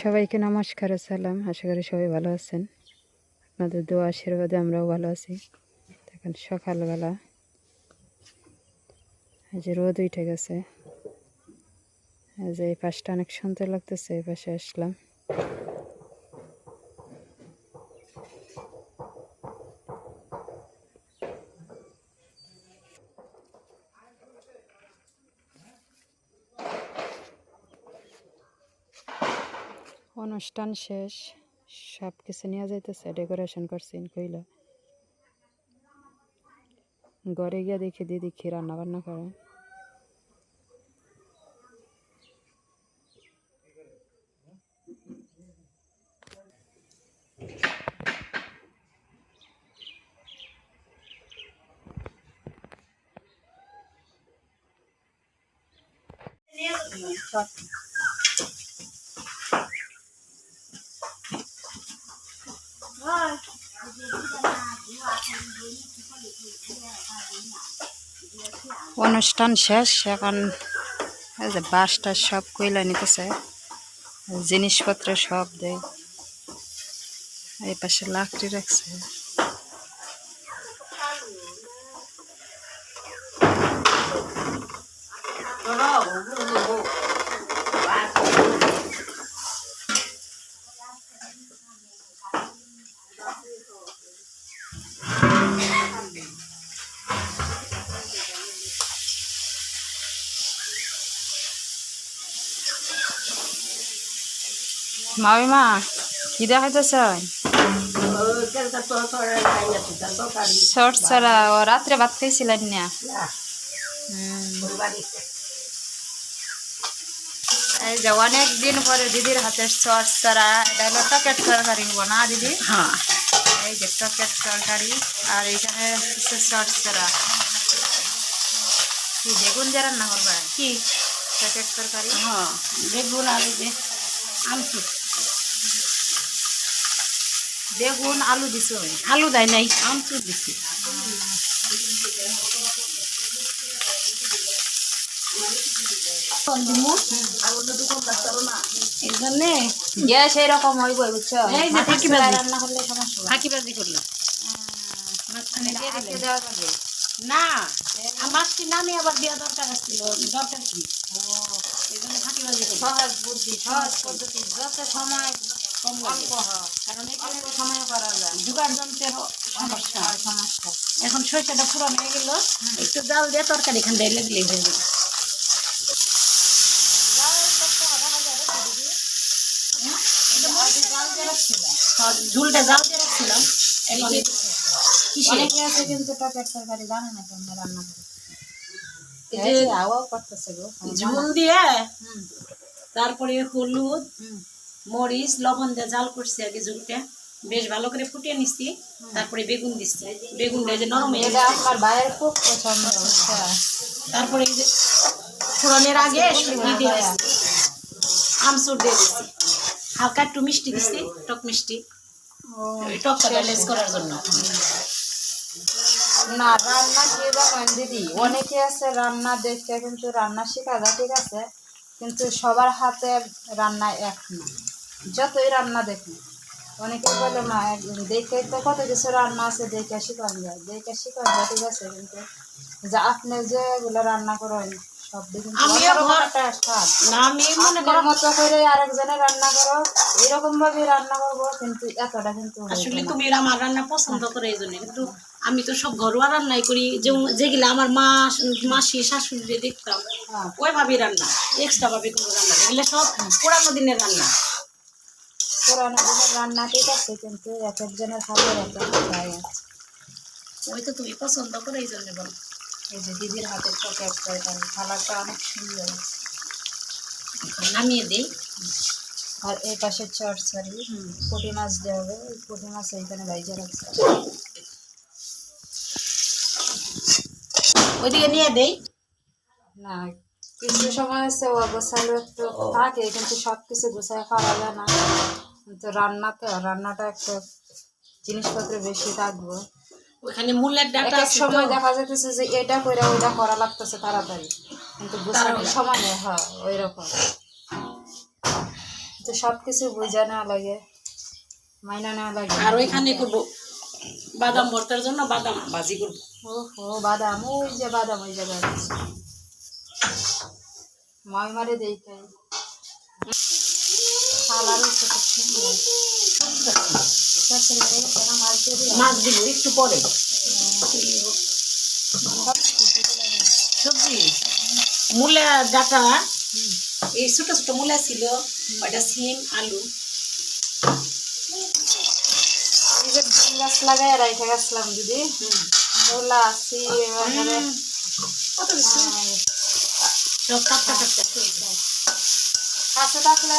সবাইকে নমস্কার সালাম আশা করি সবাই ভালো আছেন। আপনাদের দোয়া আশীর্বাদে আমরাও ভালো আছি। এখন সকালবেলা যে রোদ উঠে গেছে। যে এই পাশটা অনেক সুন্দর লাগতেছে, এই পাশে আসলাম। অনুষ্ঠান শেষ সব কিছু নিয়ে যাইতেছে ডেকোরেশন করছেন কইলা। ঘরে গিয়ে দেখি দিদি কি রান্না বান্না করে অনুষ্ঠান শেষ, এখন যে বাসটা সব কইলা নিতেছে, জিনিসপত্র সব দেয় এই পাশে লাকড়ি রাখছে। মামিমা কি দেখাইতেছে? শর্ট ছাড়া ও রাত্রে ভাত খাইছিলেন না। এই যে অনেক দিন পরে দিদির হাতের শর্ট ছাড়া এটা হলো টকেট তরকারি না দিদি? হ্যাঁ। এই যে টকেট তরকারি আর এখানে শর্ট ছাড়া কি বেগুন দিয়ে রান্না করবে? কি? টকেট তরকারি? হ্যাঁ বেগুন আলু দে আমচু বেগুন আলু দিছো আলু দেয় নাই। আমচুর দিছি। এইরকম হইব বুঝছ? ফাঁকি বাজি। রান্না করলে সমস্যা হবে। ফাঁকিবাজি করলাম। মাঝখানে দিয়ে আজকে দিলেন। দেওয়া যাবে। না মাছটি নামে আবার দেওয়া দরকার ছিল দরকার কি? এই জন্য ফাঁকিবাজি করলাম। সহজ বুদ্ধি সহজ পদ্ধতি যত সময় কম অল্প। কারণ এখানে সময় করা যায়। জোগাড় যন্ত্রেরও সমস্যা। হয় সমস্যা। এখন সরষেটা পুরান হয়ে গেল। একটু জাল দিয়ে তরকারি এখান হয়ে হ্যাঁ, ঝুলটা জাল দিয়ে রাখছিলাম। এখন কিসে আছে কিন্তু তরকারি জানে না রান্না করে। ঝুল দিয়ে তারপরে হলুদ। মরিচ লবণ দিয়ে জাল করছি আগে ঝুলটা বেশ ভালো করে ফুটিয়ে নিচ্ছি তারপরে বেগুন দিচ্ছি বেগুনটা এই যে নরম হয়ে আমার খুব পছন্দ তারপরে এই যে ফোড়নের আগে দিয়ে দিচ্ছি আমচুর দিয়ে দিচ্ছি হালকা একটু মিষ্টি দিচ্ছি টক মিষ্টি। টকটা ব্যালেন্স করার জন্য। না রান্না কি জানেন দিদি? অনেকে আছে রান্না দেখে কিন্তু রান্না শেখা যায় ঠিক আছে? কিন্তু সবার হাতে রান্না এক না। যতই রান্না দেখি অনেকে বলে মা দেখে তো কত কিছু রান্না আছে দেখে শিখান যায়। দেখে শিখান যায় ঠিক আছে কিন্তু যে আপনি যেগুলো রান্না করেন সব আমি আপনার করো মতো করে আরেকজনের রান্না করো এরকম ভাবে রান্না করব কিন্তু এতটা কিন্তু আসলে তুমি আমার রান্না পছন্দ করে এই জন্য কিন্তু আমি তো সব ঘরোয়া রান্নাই করি। যে- যেগুলো আমার মা মাসি শাশুড়ি দেখতাম হ্যাঁ। ওইভাবেই রান্না এক্সট্রা ভাবে কোনো রান্না এগুলো সব পুরানো দিনের রান্না। রান্না ঠিক আছে কিন্তু এক একজনের আছে। ওই তো তুমি পছন্দ করে এই জন্য বলো। এই যে দিদির হাতের চোখে একটা এটা অনেক সুন্দর এখন নামিয়ে দেই। আর এই পাশে চট সরি পুঁটি মাছ দেওয়া হবে ওই পুঁটি মাছ এইখানে বাইজে রাখছে। ওইদিকে নিয়ে দেই। না কিছু সময় হচ্ছে অগোছালো একটু থাকে কিন্তু সব কিছু গুছায় করা যায় না। রান্না তো রান্নাটা একটা জিনিসপত্র বেশি থাকব ওখানে মূলের ডাটা এক সময় দেখা যাইতেছে যে এটা করে ওইটা করা লাগতেছে তাড়াতাড়ি। কিন্তু তাড়াহুড়া। সময় নেই হ্যাঁ ওই রকম তো সব কিছু বুঝা নেওয়া লাগে মাইনা নেওয়া লাগে। আর ওইখানে করব বাদাম ভর্তার জন্য বাদাম ভাজি করব। ও বাদাম ওই যে বাদাম ওই জায়গায় আছে। মই মারে দেই তাই। মাছ দিব একটু পরে। সবজি মূলা ডাটা এই ছোট ছোট মূলা ছিল ওটা সিম আলু। গাছ লাগাই রাইখে গেছিলাম দিদি মূলা কত কিছু সব কাছে থাকলে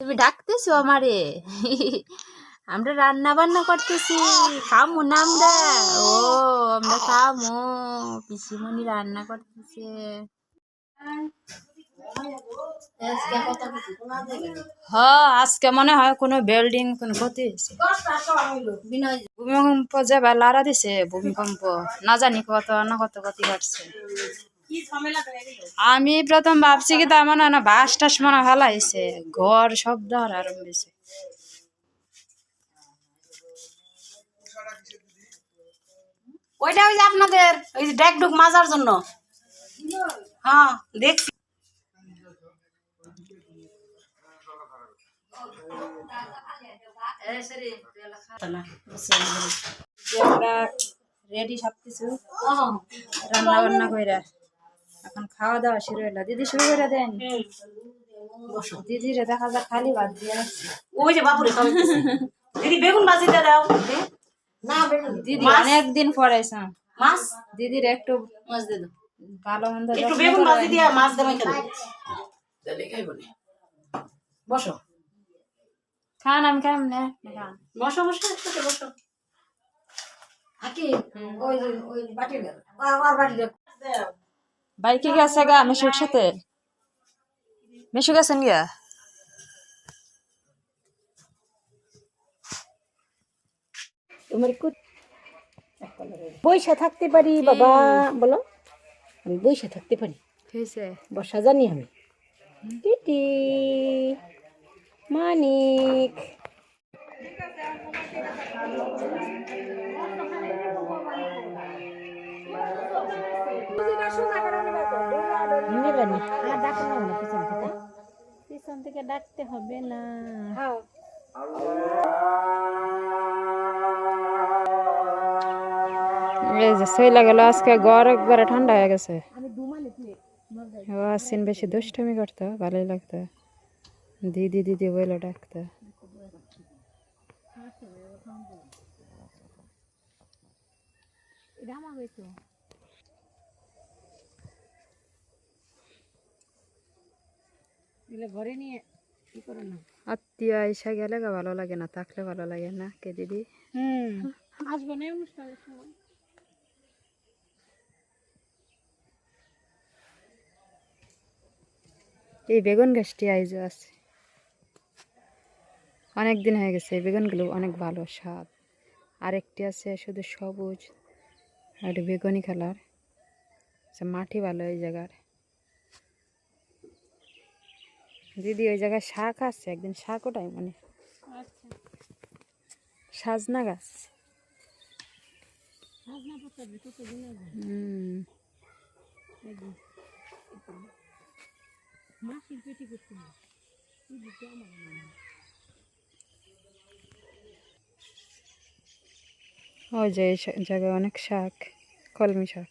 তুমি ডাকতেছো আমারে? আমরা রান্না বান্না করতেছি। খামু না আমরা? ও, আমরা খামু পিসিমণি রান্না করতেছে। হ, আজকে মনে হয় কোনো বিল্ডিং, কোনো ক্ষতি ভূমিকম্প যে লারা দিছে, ভূমিকম্প। না জানি কত, না কত ক্ষতি ঘটছে আমি প্রথম ভাবছি কি তার মনে হয় না বাস টাস মনে হয় হালাইছে ঘর সব ধর আরম্ভ হয়েছে ওইটা ওই যে আপনাদের ওই যে ডেক ডুক মাজার জন্য। হ্যাঁ দেখছি। রেডি সব কিছু রান্না বান্না কইরা। এখন খাওয়া দাওয়া শুরু হলো দিদি শুরু করে দেন। দিদিরে দেখা যাক খালি ভাত দিয়ে ওই যে বাপুরে দিদি বেগুন ভাজি দিয়ে দাও। না বেগুন দিদি মাছ? অনেকদিন পড়াইছে মাছ? দিদির একটু মাছ দিয়ে দাও। ভালো মন্দ একটু বেগুন ভাজি। দিয়ে মাছ দেবে কেন তাহলে খাইব না। বসো। খান আমি খাম না। খান। বসো বসো একসাথে বসো। বাইকে গেছে গা মেশুর সাথে? মেশু গেছেন গিয়া? তোমার বৈশা থাকতে পারি বাবা বলো। আমি বৈশা থাকতে পারি। বর্ষা জানি আমি। টিটি মানিক। নেবেনি আর ডাকতে হবে না পিছন থেকে। পিছন থেকে ডাকতে হবে না। এই যে সইলা গেল আজকে গড় একবারে ঠান্ডা হয়ে গেছে। ও আসছেন বেশি দুষ্টমি করতো ভালোই লাগতো। দিদি দিদি বলে ডাকতো। ঘরে নিয়ে কি করো না? আত্মীয় আইসা গেলে ভালো লাগে না থাকলে ভালো লাগে না কে দিদি হুম আসবে না অনুষ্ঠানের সময়। এই বেগুন গাছটি আইজ আছে। অনেক দিন হয়ে গেছে এই বেগুনগুলো অনেক ভালো স্বাদ। আরেকটি আছে শুধু সবুজ আর বেগুনি কালার। আচ্ছা মাটি ভালো এই জায়গার। দিদি ওই জায়গায় শাক আছে একদিন শাক ওটাই মানে আচ্ছা। সাজনা গাছ। ওই যে জায়গায় অনেক শাক কলমি শাক।